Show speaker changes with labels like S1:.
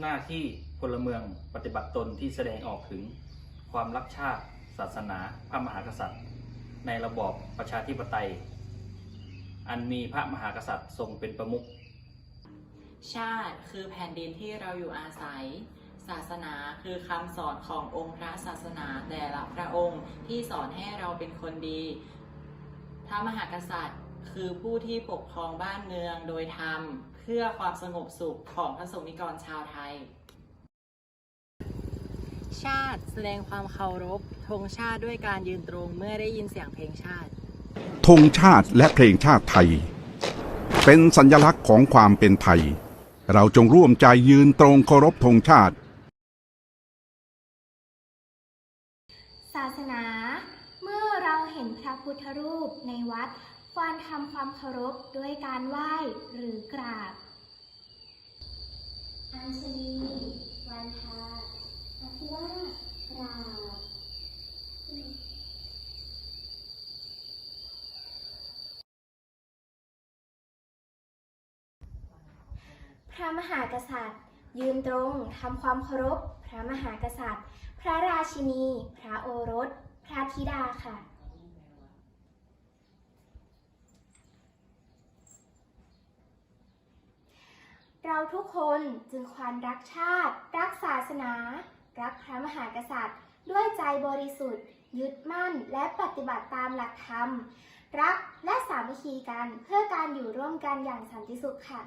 S1: หน้าที่พลเมืองปฏิบัติตนที่แสดงออกถึงความรักชาติ ศาสนา พระมหากษัตริย์ ในระบอบประชาธิปไตย อันมีพระมหากษัตริย์ทรงเป็นประมุข
S2: ชาติคือแผ่นดินที่เราอยู่อาศัย ศาสนาคือคำสอนขององค์พระศาสนาแต่ละพระองค์ที่สอนให้เราเป็นคนดี พระมหากษัตริย์ คือผู้ที่ปกครองบ้านเมืองโดยธรรม เพื่อความสงบสุขของพระสงฆ์นิกรชาวไทย ชาติแสดงความเคารพธงชาติด้วยการยืนตรงเมื่อได้ยินเสียงเพลงชาติ
S3: ธงชาติและเพลงชาติไทย เป็นสัญลักษณ์ของความเป็นไทย เราจงร่วมใจยืนตรงเคารพธงชาติ
S4: ศาสนา เมื่อเราเห็นพระพุทธรูปในวัด ควรทำความเคารพด้วยการไหว้หรือกราบ อัญชลีวันทาอธิวากราบ พระมหากษัตริย์ ยืนตรงทำความเคารพ พระมหากษัตริย์ พระราชินี พระโอรส พระธิดาค่ะ เราทุกคนจึงควรรักชาติ รักศาสนา รักพระมหากษัตริย์ ด้วยใจบริสุทธิ์ ยึดมั่นและปฏิบัติตามหลักธรรม รักและสามัคคีกันเพื่อการอยู่ร่วมกันอย่างสันติสุขค่ะ